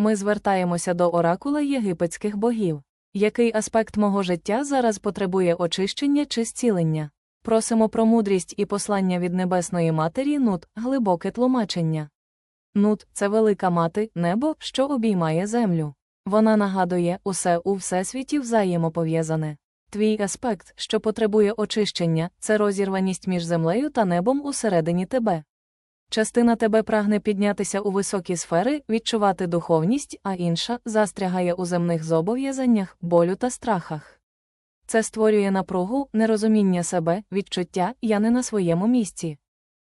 Ми звертаємося до оракула єгипетських богів. Який аспект мого життя зараз потребує очищення чи зцілення? Просимо про мудрість і послання від Небесної Матері Нут, глибоке тлумачення. Нут це велика мати, небо, що обіймає землю. Вона нагадує, усе у всесвіті взаємопов'язане. Твій аспект, що потребує очищення, це розірваність між землею та небом усередині тебе. Частина тебе прагне піднятися у високі сфери, відчувати духовність, а інша застрягає у земних зобов'язаннях, болю та страхах. Це створює напругу, нерозуміння себе, відчуття я не на своєму місці.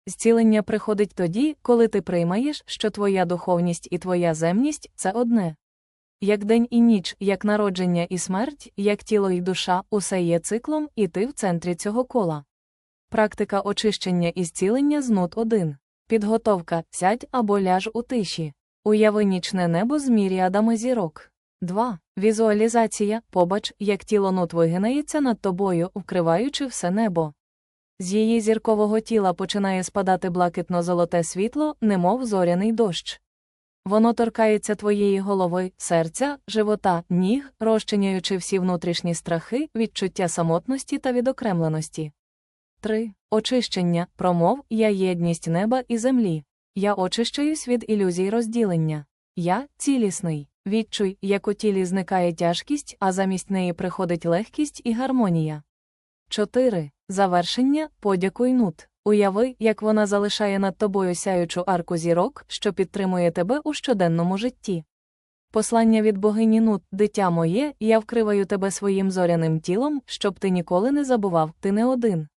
Зцілення приходить тоді, коли ти приймаєш, що твоя духовність і твоя земність це одне. Як день і ніч, як народження і смерть, як тіло і душа, усе є циклом, і ти в центрі цього кола. Практика очищення і зцілення з нот 1. Підготовка сядь або ляж у тиші. Уяви нічне небо з міріадами зірок. 2. Візуалізація побач, як тіло нот вигинається над тобою, вкриваючи все небо. З її зіркового тіла починає спадати блакитно-золоте світло, немов зоряний дощ. Воно торкається твоєї голови, серця, живота, ніг, розчиняючи всі внутрішні страхи, відчуття самотності та відокремленості. 3. Очищення, промов, я єдність неба і землі. Я очищаюсь від ілюзій розділення. Я цілісний. Відчуй, як у тілі зникає тяжкість, а замість неї приходить легкість і гармонія. 4. Завершення, подякуй нут. Уяви, як вона залишає над тобою сяючу арку зірок, що підтримує тебе у щоденному житті. Послання від богині Нут, дитя моє, я вкриваю тебе своїм зоряним тілом, щоб ти ніколи не забував, ти не один.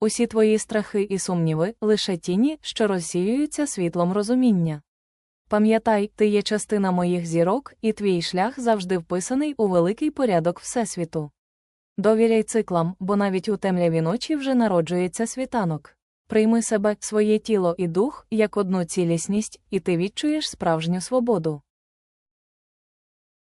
Усі твої страхи і сумніви лише тіні, що розсіюються світлом розуміння. Пам'ятай, ти є частина моїх зірок, і твій шлях завжди вписаний у великий порядок Всесвіту. Довіряй циклам, бо навіть у темряві ночі вже народжується світанок. Прийми себе, своє тіло і дух як одну цілісність, і ти відчуєш справжню свободу.